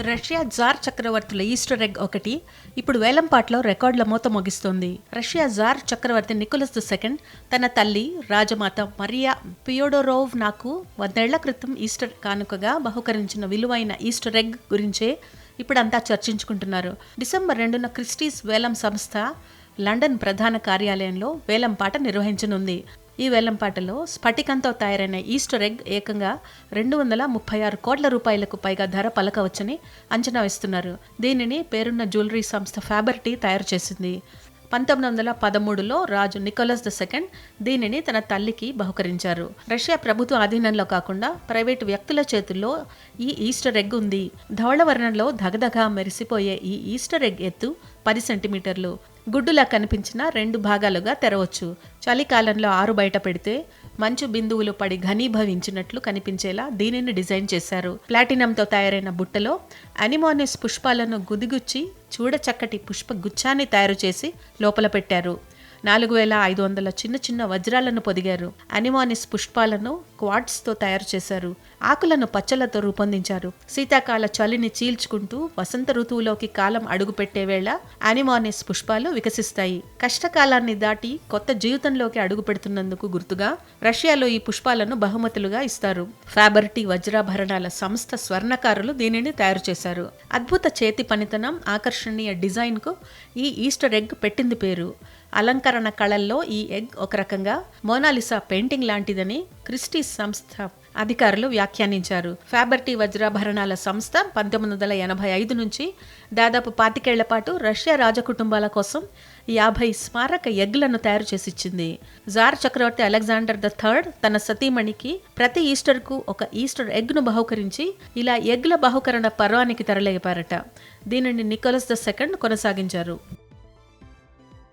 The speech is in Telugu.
రష్యా జార్ చక్రవర్తుల ఈస్టర్ ఎగ్ ఒకటి ఇప్పుడు వేలంపాట్లో రికార్డుల మూత ముగిస్తోంది. రష్యా జార్ చక్రవర్తి నికోలస్ ది సెకండ్ తన తల్లి రాజమాత మరియా పియోడోరోవ్ నాకు వందేళ్ళ క్రితం ఈస్టర్ కానుకగా బహుకరించిన విలువైన ఈస్టర్ ఎగ్ గురించే ఇప్పుడంతా చర్చించుకుంటున్నారు. డిసెంబర్ రెండున క్రిస్టీస్ వేలం సంస్థ లండన్ ప్రధాన కార్యాలయంలో వేలంపాట నిర్వహించనుంది. ఈ వేలంపాటలో స్ఫటికంతో తయారైన ఈస్టర్ ఎగ్ ఏకంగా రెండు వందల ముప్పై ఆరు కోట్ల రూపాయలకు పైగా ధర పలకవచ్చని అంచనా వేస్తున్నారు. దీనిని పేరున్న జ్యువెలరీ సంస్థ ఫ్యాబర్టీ తయారు చేసింది. పంతొమ్మిది వందల పదమూడులో రాజు నికోలస్ ద సెకండ్ దీనిని తన తల్లికి బహుకరించారు. రష్యా ప్రభుత్వ ఆధీనంలో కాకుండా ప్రైవేటు వ్యక్తుల చేతుల్లో ఈ ఈస్టర్ ఎగ్ ఉంది. ధవళ వర్ణంలో మెరిసిపోయే ఈ ఈస్టర్ ఎగ్ ఎత్తు పది సెంటీమీటర్లు. గుడ్డులా కనిపించిన రెండు భాగాలుగా తెరవచ్చు. చలికాలంలో ఆరు బయట పెడితే మంచు బిందువులు పడి ఘనీభవించినట్లు కనిపించేలా దీనిని డిజైన్ చేశారు. ప్లాటినంతో తయారైన బుట్టలో అనిమోనిస్ పుష్పాలను గుదిగుచ్చి చూడచక్కటి పుష్ప గుచ్చాన్ని తయారు చేసి లోపల పెట్టారు. నాలుగు వేల ఐదు వందల చిన్న చిన్న వజ్రాలను పొదిగారు. అనిమానిస్ పుష్పాలను క్వాడ్స్తో తయారు చేశారు. ఆకులను పచ్చలతో రూపొందించారు. శీతాకాల చలిని చీల్చుకుంటూ వసంత ఋతువులోకి కాలం అడుగుపెట్టే వేళ అనిమానిస్ పుష్పాలు వికసిస్తాయి. కష్టకాలాన్ని దాటి కొత్త జీవితంలోకి అడుగు పెడుతున్నందుకు గుర్తుగా రష్యాలో ఈ పుష్పాలను బహుమతులుగా ఇస్తారు. ఫ్యాబర్టీ వజ్రాభరణాల సంస్థ స్వర్ణకారులు దీనిని తయారు చేశారు. అద్భుత చేతి పనితనం ఆకర్షణీయ డిజైన్కు ఈ ఈస్టర్ ఎగ్ పెట్టింది పేరు. అలంకరణ కళల్లో ఈ ఎగ్ ఒక రకంగా మోనాలిసా పెయింటింగ్ లాంటిదని క్రిస్టీస్ సంస్థ అధికారులు వ్యాఖ్యానించారు. ఫ్యాబర్టీ వజ్రాభరణాల సంస్థ పంతొమ్మిది వందల ఎనభై ఐదు నుంచి దాదాపు పాతికేళ్ళ పాటు రష్యా రాజకుటుంబాల కోసం యాభై స్మారక ఎగ్లను తయారు చేసి ఇచ్చింది జార్ చక్రవర్తి అలెగ్జాండర్ ద థర్డ్ తన సతీమణికి ప్రతి ఈస్టర్కు ఒక ఈస్టర్ ఎగ్ను బహుకరించి ఇలా ఎగ్ల బహుకరణ పర్వానికి తెరలేపారట. దీనిని నికోలస్ ద సెకండ్ కొనసాగించారు.